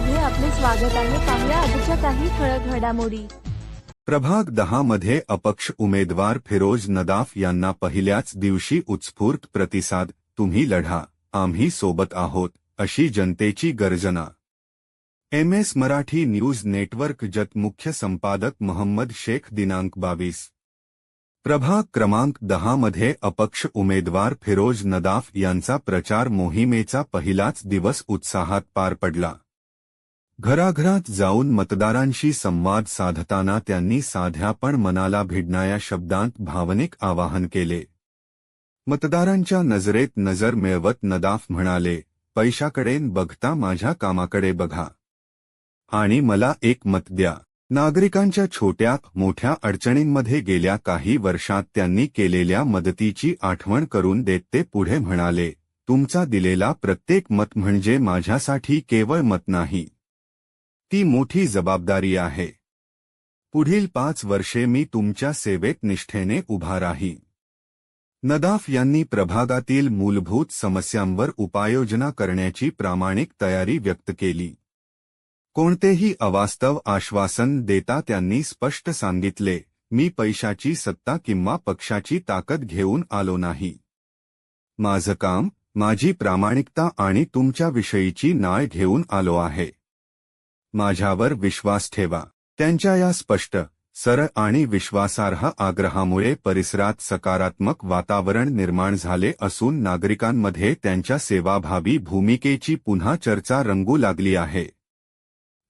मध्ये आपले स्वागत आहे. आजच्या काही ठळक घडामोडी. प्रभाग दहा मध्ये अपक्ष उमेदवार फिरोज नदाफ यांना पहिल्याच दिवशी उत्स्फूर्त प्रतिसाद, तुम्ही लढा, आम्ही सोबत आहोत, अशी जनतेची गर्जना. M S Marathi news network Jath मुख्य संपादक मोहम्मद शेख दिनांक बावीस. प्रभाग क्रमांक दहा मध्ये अपक्ष उमेदवार फिरोज नदाफ यांचा प्रचार मोहिमेचा पहिलाच दिवस उत्साहात पार पडला. घराघरात जाऊन मतदारांशी संवाद साधताना त्यांनी साध्या पण मनाला भिडणाऱ्या शब्दांत भावनिक आवाहन केले. मतदारांच्या नजरेत नजर मिळवत नदाफ म्हणाले पैशाकडे बघता माझ्या कामाकडे बघा. आणि मला एक मत द्या. नागरिकांच्या छोट्या मोठ्या अडचणींमध्ये गेल्या काही वर्षात त्यांनी केलेल्या मदतीची आठवण करून देत ते पुढे म्हणाले तुमचा दिलेला प्रत्येक मत म्हणजे माझ्यासाठी केवळ मत नाही. ती मोठी जबाबदारी आहे. पुढील पाच वर्षे मी तुमच्या सेवेत निष्ठेने उभा राहीन. नदाफ यांनी प्रभागातील मूलभूत समस्यांवर उपाययोजना करण्याची प्रामाणिक तयारी व्यक्त केली. कोणतेही अवास्तव आश्वासन देता त्यांनी स्पष्ट सांगितले मी पैशाची सत्ता किंवा पक्षाची ताकद घेऊन आलो नाही. माझं काम माझी प्रामाणिकता आणि तुमच्याविषयीची नाळ घेऊन आलो आहे. माझ्यावर विश्वास ठेवा. त्यांच्या या स्पष्ट सरळ आणि विश्वासार्ह आग्रहामुळे परिसरात सकारात्मक वातावरण निर्माण झाले असून नागरिकांमध्ये त्यांच्या सेवाभावी भूमिकेची पुन्हा चर्चा रंगू लागली आहे.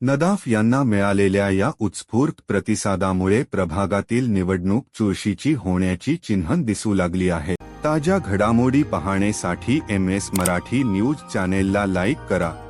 नदाफ यांना मिळालेल्या या उत्स्फूर्त प्रतिसादामुळे प्रभागातील निवडणूक चुरशीची होण्याची चिन्हन दिसू लागली आहे. ताज्या घडामोडी पाहण्यासाठी एम एस मराठी न्यूज चॅनेलला लाईक करा.